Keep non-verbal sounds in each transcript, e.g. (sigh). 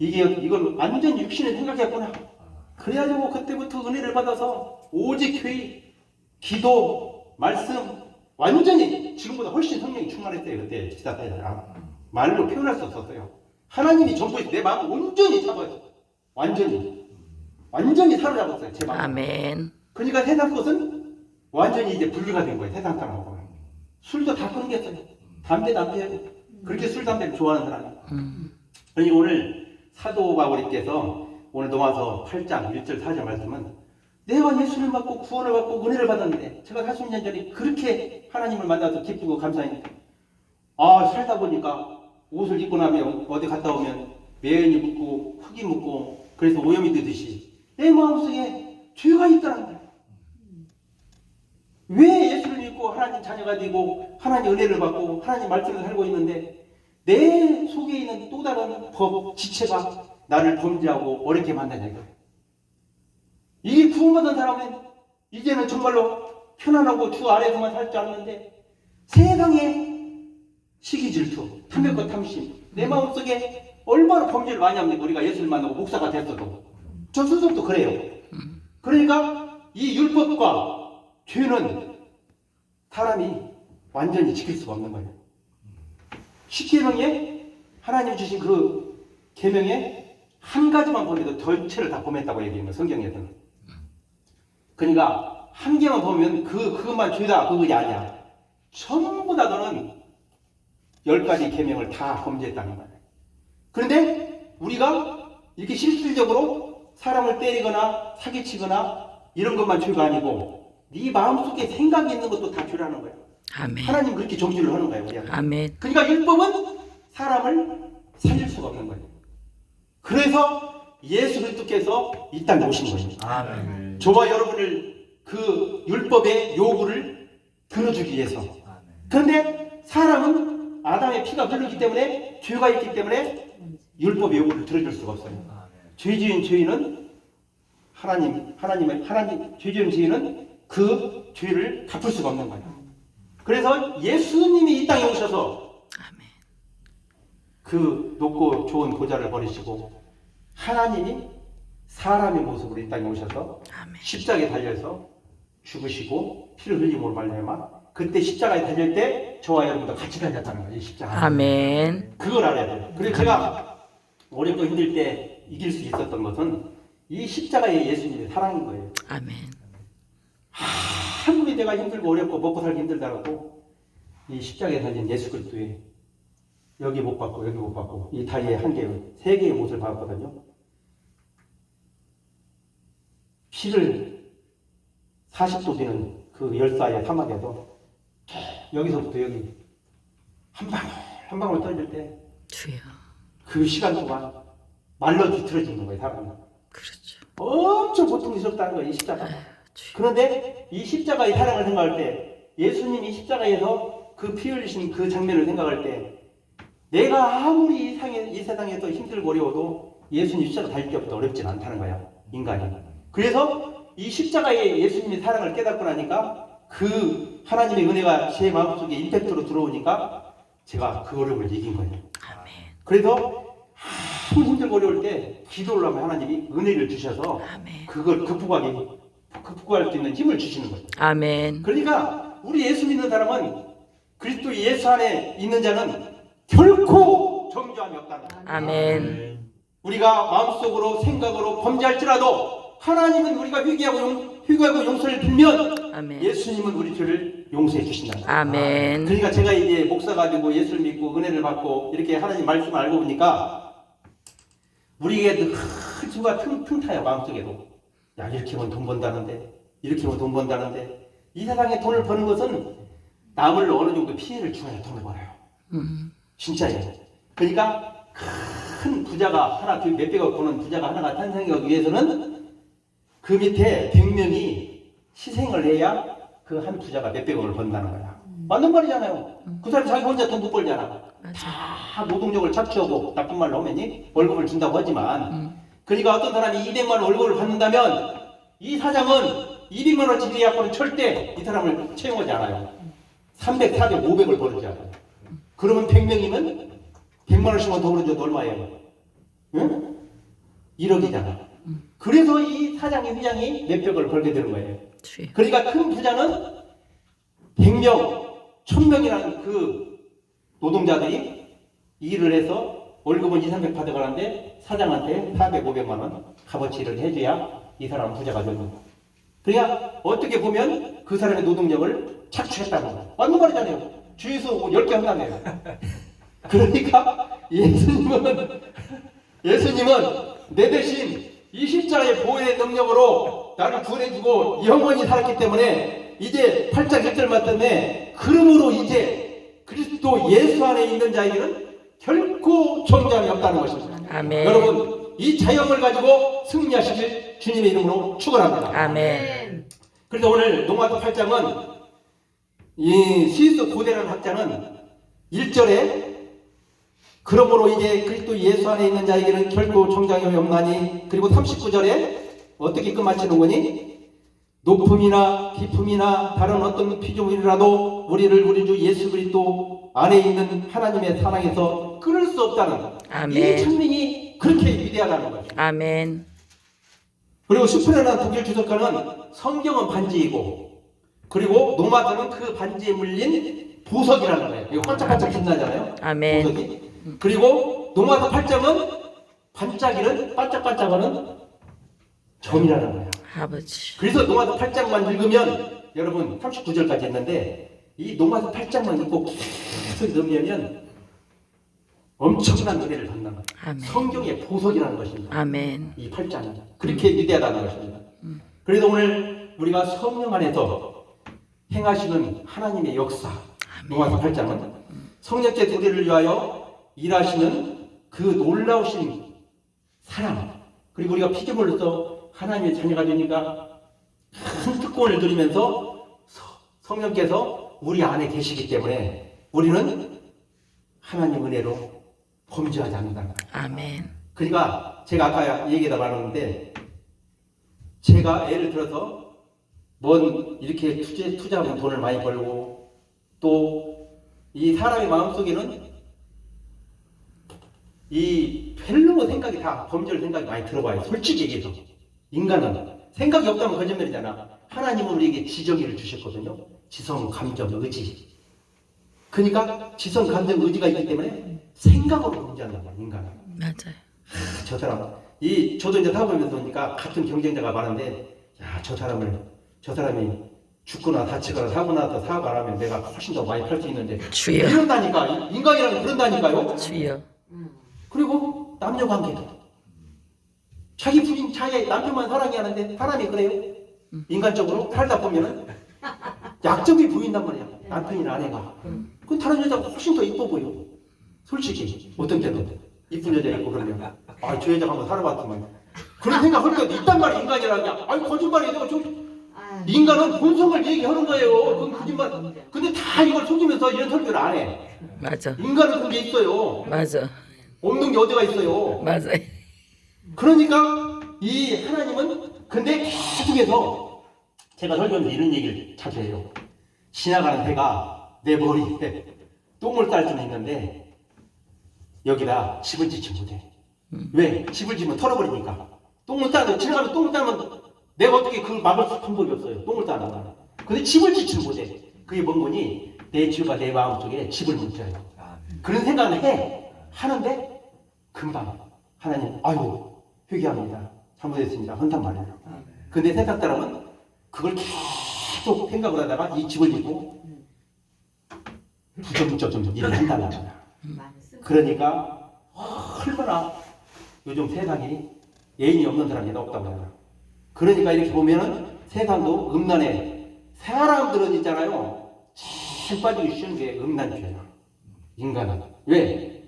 이게 이건 완전 육신을 생각했구나. 그래가지고 그때부터 은혜를 받아서 오직 회의, 기도, 말씀 완전히 지금보다 훨씬 성령이 충만했어요 그때 기사 때 말로 표현할 수 없었어요. 하나님이 전부 내 마음 온전히 잡아요. 완전히 완전히 사로잡았어요 제 마음. 아멘. 그러니까 세상 것은 완전히 이제 분리가 된 거예요 세상 사람하고. 술도 다. 담배도 안 피워요. 그렇게 술 담배를 좋아하는 사람이. 음. 그러니 오늘 사도 바울께서 오늘 넘어와서 8장 1절 4절 말씀은 내가 예수를 받고 구원을 받고 은혜를 받았는데 제가 40년 전에 그렇게 하나님을 만나서 기쁘고 감사했는데 아 살다 보니까 옷을 입고 나면 어디 갔다 오면 매연이 묻고 흙이 묻고 그래서 오염이 되듯이 내 마음속에 죄가 거예요. 왜 예수를 믿고 하나님 자녀가 되고 하나님 은혜를 받고 하나님 말씀을 살고 있는데 내 속에 있는 또 다른 법, 지체가 나를 범죄하고 어렵게 만드냐 이거예요. 이게 구원받은 사람은 이제는 정말로 편안하고 주 아래에서만 살줄 아는데 세상에 시기 질투, 탐욕과 탐심 내 마음속에 얼마나 범죄를 많이 합니까 우리가 예수를 만나고 목사가 됐어도 저 스스로도 그래요. 그러니까 이 율법과 죄는 사람이 완전히 지킬 수가 없는 거예요. 십계명에 하나님 주신 그 계명에 한 가지만 보내도 전체를 다 범했다고 얘기하는. 성경에서는. 그러니까 한 개만 보면 그 그것만 죄다 그것이 아니야. 전부 다 너는 열 가지 계명을 다 범죄했다는 거예요. 그런데 우리가 이렇게 실질적으로 사람을 때리거나 사기치거나 이런 것만 죄가 아니고 네 마음속에 생각이 있는 것도 다 죄라는 거예요. 아멘. 하나님 그렇게 정죄를 하는 거예요. 우리한테. 아멘. 그러니까 율법은 사람을 살릴 수가 없는 거예요. 그래서 예수 그리스도께서 이 땅에 오신 거예요. 아멘. 저와 여러분을 그 율법의 요구를 들어주기 위해서. 그런데 사람은 아담의 피가 흐르기 때문에 죄가 있기 때문에 율법의 요구를 들어줄 수가 없어요. 죄 지은 죄인은 하나님, 하나님의 하나님 죄 지은 죄인은 그 죄를 갚을 수가 없는 거예요. 그래서 예수님이 이 땅에 오셔서. 그 높고 좋은 보좌를 버리시고 하나님이 사람의 모습으로 이 땅에 오셔서. 십자가에 달려서 죽으시고 피를 흘림으로 말미암아 그때 십자가에 달릴 때 저와 여러분도 같이 달렸다는 거예요. 이 십자가. 아멘. 그걸 알아야 돼요. 그래서 제가 어렵고 힘들 때 이길 수 있었던 것은 이 십자가의 예수님의 사랑인 거예요. 아멘. 아무리 내가 힘들고 어렵고 먹고 살기 힘들다고 이 십자가에 달린 예수 그리스도의 여기 못 받고 여기 못 받고 이 다리에 한 개, 세 개의 못을 받았거든요. 피를 40도 되는 그 열사의 사막에서 여기서부터 여기 한 방울 한 방울 떨릴 때그 주여. 시간 동안 말로 뒤틀어지는 거예요 사람이. 그렇죠. 엄청 고통스럽다는 거예요 이 십자가. 그런데 이 십자가의 사랑을 생각할 때 예수님이 십자가에서 그 피 흘리신 그 장면을 생각할 때 내가 아무리 이, 상에, 이 세상에서 힘들고 어려워도 예수님 십자가 달릴 때부터 어렵진 않다는 거야 인간이 그래서 이 십자가의 예수님의 사랑을 깨닫고 나니까 그 하나님의 은혜가 제 마음속에 임팩트로 들어오니까 제가 그 어려움을 이긴 거예요 아멘. 그래서 아무 힘들고 어려울 때 기도를 하면 하나님이 은혜를 주셔서 아멘. 그걸 극복하기 극복할 수 있는 힘을 주시는 거예요. 아멘. 그러니까 우리 예수 믿는 사람은 그리스도 예수 안에 있는 자는 결코 정죄함이 거예요. 아멘. 우리가 마음속으로 생각으로 범죄할지라도 하나님은 우리가 회개하고 용, 회개하고 용서를 빌면 아멘. 예수님은 우리 죄를 용서해 주신다. 아멘. 그러니까 제가 이제 목사가 되고 예수를 믿고 은혜를 받고 이렇게 하나님 말씀을 알고 보니까 우리에게 큰 수가 틈, 틈타요 마음속에도 야 이렇게 하면 돈 번다는데 이렇게 하면 돈 번다는데 이 세상에 돈을 버는 것은 남을 어느 정도 피해를 줘야 돈을 벌어요. 음. 진짜예요. 그러니까 큰 부자가 하나 두 몇백억 버는 부자가 하나가 탄생하기 위해서는 그 밑에 100명이 희생을 해야 그 한 부자가 몇백억을 번다는 거야. 맞는 말이잖아요. 그 사람이 자기 혼자 돈 못 벌잖아. 맞아. 다 노동력을 착취하고 나쁜 말로 하면이 월급을 준다고 하지만 음. 그러니까 어떤 사람이 200만 원 월급을 받는다면 이 사장은 200만 원짜리 갖고는 절대 이 사람을 채용하지 않아요. 300, 400, 500을 벌지 않아요. 그러면 100명이면 100만 원씩만 더 벌어줘도 얼마예요? 응? 1억이잖아. 그래서 이 사장이 회장이 몇백을 벌게 되는 거예요. 그러니까 큰 부자는 100명, 1000명이라는 그 노동자들이 일을 해서 월급은 2, 300 받아가는데 사장한테 400, 500만 원 값어치를 해줘야 이 사람은 부자가 되는 거야. 그러니까 어떻게 보면 그 사람의 노동력을 착취했다는 거야. 맞는 말이잖아요. 주유소 뭐 10개 한다며요. (laughs) 그러니까 예수님은 예수님은 내 대신 이 십자가의 보혈의 능력으로 나를 구원해주고 영원히 살았기 때문에 이제 8장 1절 말씀에 그러므로 이제 그리스도 예수 안에 있는 자에게는 결코 정죄함이 없다는 것입니다. 아멘. 여러분 이 자영을 가지고 승리하시길 주님의 이름으로 축원합니다. 아멘. 그래서 오늘 노마도 8장은 이 스위스 고대라는 학자는 1절에 그러므로 이제 그리스도 예수 안에 있는 자에게는 결코 정장이 없나니 그리고 39절에 어떻게 끝마치는 거니? 높음이나 깊음이나 다른 어떤 피조물이라도 우리를 우리 주 예수 그리스도 안에 있는 하나님의 사랑에서 끊을 수 없다는 아멘. 이 천명이 그렇게 위대하다는 거죠. 아멘. 그리고 슈프레나 독일 주석가는 성경은 반지이고 그리고 노마드는 그 반지에 물린 보석이라는 거예요. 이거 반짝반짝 빛나잖아요. 아멘. 보석이. 그리고 노마드 8장은 반짝이는 반짝반짝하는 점이라는 거예요. 아버지. 그래서 노마드 8장만 읽으면 여러분 39절까지 했는데 이 노마드 8장만 읽고 계속 넘으면 엄청난 은혜를 받는 거예요. 아멘. 성경의 보석이라는 것입니다. 아멘. 이 8장 그렇게 위대하다는 것입니다. 그래서 오늘 우리가 성령 안에서 행하시는 하나님의 역사 로마서 8장은 성령께 도리를 위하여 일하시는 그 놀라우신 사랑 그리고 우리가 피조물로서 하나님의 자녀가 되니까 큰 특권을 누리면서 서- 성령께서 우리 안에 계시기 때문에 우리는 하나님 은혜로 범죄하지 거예요. 아멘. 그러니까 제가 아까 얘기다 말했는데 제가 예를 들어서 뭔 이렇게 투자, 투자하면 돈을 많이 벌고 또 이 사람의 마음속에는 이 별로 생각이 다 범죄를 생각이 많이 들어와요. 솔직히 얘기해서 인간은 생각이 없다면 거짓말이잖아. 하나님은 우리에게 지정의를 주셨거든요. 지성, 감정, 의지. 그러니까 지성, 감정, 의지가 있기 때문에 생각으로 범죄한단 말이야. 인간은. 맞아요. 저 사람 이 저도 이제 사업하면서 보니까 같은 경쟁자가 많은데 야 저 사람을 저 사람이 죽거나 다치거나 사고 나서 사고 안 하면 내가 훨씬 더 많이 팔 수 있는데 주여. 이런다니까 이- 인간이라는 그런다니까요 주여. 그리고 남녀 관계도 자기 부인 자기 남편만 사랑해 하는데 사람이 그래요 인간적으로 살다 보면은 약점이 보인단 말이야. 남편이나 아내가 그 다른 여자가 훨씬 더 이뻐 보여. 솔직히. 어떤 때는 이쁜 여자 있고 그러면. 아 저 여자 한번 살아봤더만. 그런 생각 할 때도 있단 말이야 인간이라는 게 아니 거짓말이에요 저 인간은 본성을 얘기하는 거예요. 그건 거짓말. 근데 다 이걸 속이면서 이런 설교를 안 해. 맞아. 인간은 그런 게 있어요. 맞아. 없는 게 어디가 있어요? 맞아. 그러니까 이 하나님은 근데 계속해서 제가 설교하면서 이런 얘기를 자주 해요. 지나가는 새가 내 머리에 똥을 쌀 수는 있는데 여기다 집을 짓지 못해. 왜? 집을 지면 털어버리니까. 똥을 싸도 지나가면 똥을 싸면 내가 어떻게 그걸 막을 수 방법이 없어요. 똥을 거는. 근데 집을 짓지 못해. 그게 뭔 거니? 내 주가 내 마음속에 집을 못 져요. 그런 생각을 해. 하는데 금방 하나님 아유 회개합니다. 잘못했습니다. 헌탄 말이에요. 근데 세상 사람은 그걸 계속 생각을 하다가 이 집을 짓고 부정적인 일을 한다는 거야. 그러니까 얼마나 요즘 세상이 예인이 없는 사람이 없다고 해요. 그러니까 이렇게 보면은 세상도 음란해. 사람들은 있잖아요. 제일 빠지기 쉬운 게 음란죄야. 인간은. 왜?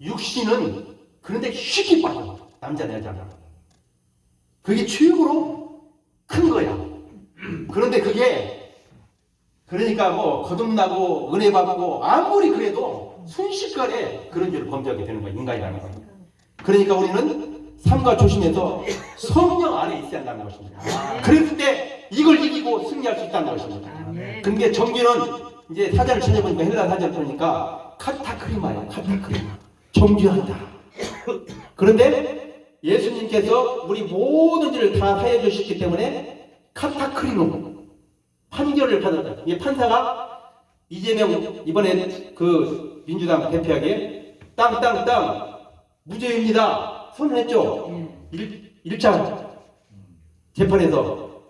육신은 그런데 쉽게 빠져. 남자나 여자나. 그게 최고로. 그런데 그게 그러니까 뭐 거듭나고 은혜 받고 아무리 그래도 순식간에 그런 죄를 범죄하게 되는 거야 인간이라는 거야. 그러니까 우리는 삶과 조심해서 성령 안에 있어야 한다는 것입니다. 그랬을 때 이걸 이기고 승리할 수 있다는 것입니다. 근데 정규는 이제 사전을 찾아보니까 헬라 사전을 보니까 카타크리마예요. 카타크리마. 정규한다. 그런데 예수님께서 우리 모든 일을 다 사해 주셨기 때문에 카타크리노 판결을 받았다. 이 판사가 이재명 이번에 그 민주당 대표에게 땅땅땅 무죄입니다. 선언했죠. 일, 일장 재판에서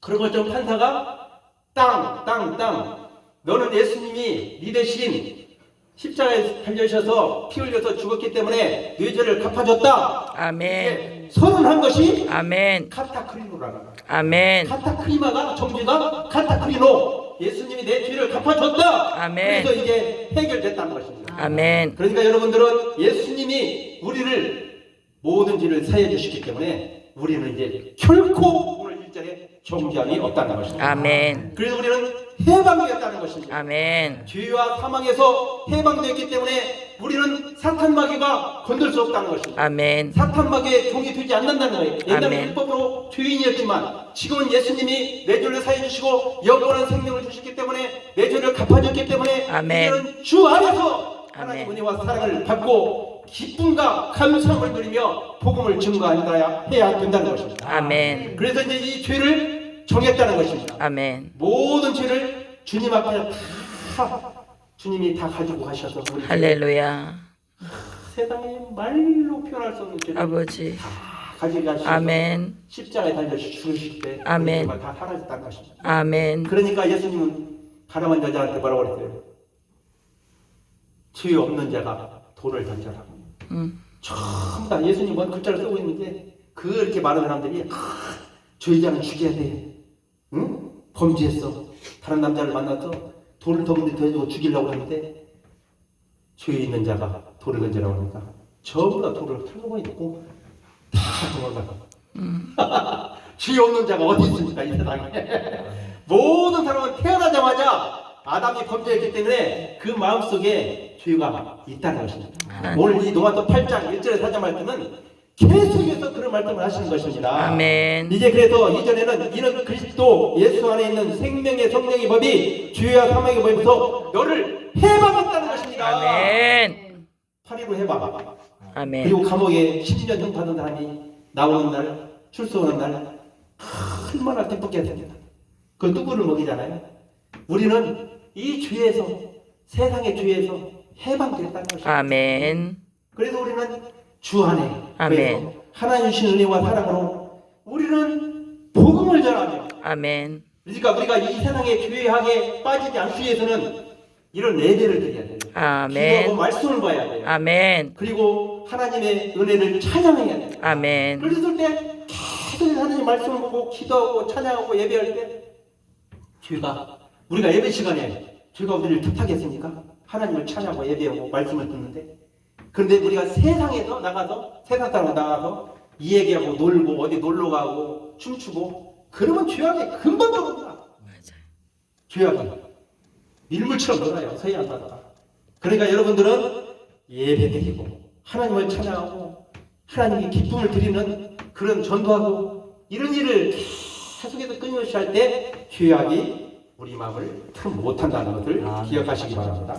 그런 것좀 판사가 땅, 땅, 땅. 너는 예수님이 네 대신 십자가에 달려셔서 피 흘려서 죽었기 때문에 뇌 죄를 갚아줬다. 아멘. 선언한 것이 아멘. 카타크리노라는 거야. 아멘. 카타크리마가 정죄가 카타크리노. 예수님이 내 죄를 갚아줬다. 아멘. 그래서 이게 해결됐다는 것입니다. 아멘. 그러니까 여러분들은 예수님이 우리를 모든 죄를 사해 주시기 때문에 우리는 이제 결코 오늘 일절에 정죄함이 없다는 것입니다. 아멘. 그래서 우리는 해방되었다는 것입니다. 아멘. 죄와 사망에서 해방되었기 때문에 우리는 사탄 마귀가 건들 수 없다는 것입니다. 아멘. 사탄 마귀의 종이 되지 않는다는 거예요. 옛날에 아멘. 율법으로 죄인이었지만 지금은 예수님이 내 죄를 사해 주시고 영원한 생명을 주셨기 때문에 내 죄를 갚아줬기 때문에 아멘. 이제는 주 안에서 하나님 아멘. 은혜와 사랑을 받고 기쁨과 감사함을 누리며 복음을 증거한다야 해야 된다는 것입니다. 아멘. 그래서 이제 이 죄를 정했다는 것입니다. 아멘. 모든 죄를 주님 앞에 다 주님이 다 가지고 가셔서 우리 할렐루야. 세상에 말로 표현할 수 없는 죄를 아버지. 다 가져가시고 아멘. 십자가에 달려 죽으실 때 아멘. 다 사라졌다는 것입니다. 아멘. 그러니까 예수님은 가늠한 여자한테 뭐라고 그랬어요? 죄 없는 자가 돌을 던져라. 음. 전부 다 예수님은 글자를 쓰고 있는데 그렇게 많은 사람들이 아, 죄자는 죽여야 돼. 응? 범죄했어. 다른 남자를 만나서 돌을 던지고 죽이려고 하는데 죄 있는 자가 돌을 던지라고 하니까 전부 다 돌을 털고 있고 다 도망가. (laughs) 죄 없는 자가 어디 있습니까 이 세상에? (laughs) 모든 사람은 태어나자마자 아담이 범죄했기 때문에 그 마음속에 죄가 있다는 것입니다. 오늘 이 노마도 8장 1절의 사장 말씀은 계속해서 그런 말씀을 하시는 것입니다. 아멘. 이제 그래서 이전에는 이는 그리스도 예수 안에 있는 생명의 성령의 법이 죄와 사망의 법에서 너를 해방했다는 것입니다. 아멘. 파리로 해방. 아멘. 그리고 감옥에 10년 형 받은 사람이 나오는 날, 출소하는 날 얼마나 기쁘겠습니까? 그 누구를 먹이잖아요. 우리는 이 죄에서 세상의 죄에서 해방됐다는 것입니다. 아멘. 그래서 우리는 주 안에 아멘. 하나님 주신 은혜와 사랑으로 우리는 복음을 전하며 아멘. 그러니까 우리가 이 세상의 죄악에 빠지지 않기 위해서는 이런 예배를 드려야 돼요. 기도하고 아멘. 말씀을 봐야 돼요. 아멘. 그리고 하나님의 은혜를 찬양해야 돼요. 아멘. 그랬을 때 계속 하나님 말씀을 보고 기도하고 찬양하고 예배할 때 죄가 우리가 예배 시간에 죄가 우리를 탓하겠습니까? 하나님을 찬양하고 예배하고 말씀을 듣는데 그런데 우리가 세상에서 나가서 세상 사람 나가서 이 얘기하고 놀고 어디 놀러 가고 춤추고 그러면 죄악에 금방. 맞아요. 죄악이 밀물처럼 놀아요 서해안 바다가 그러니까 여러분들은 예배드리고 하나님을 찬양하고 하나님께 기쁨을 드리는 그런 전도하고 이런 일을 계속해서 끊임없이 할 때 죄악이 우리 마음을 틈 못한다는 것을 기억하시기 바랍니다.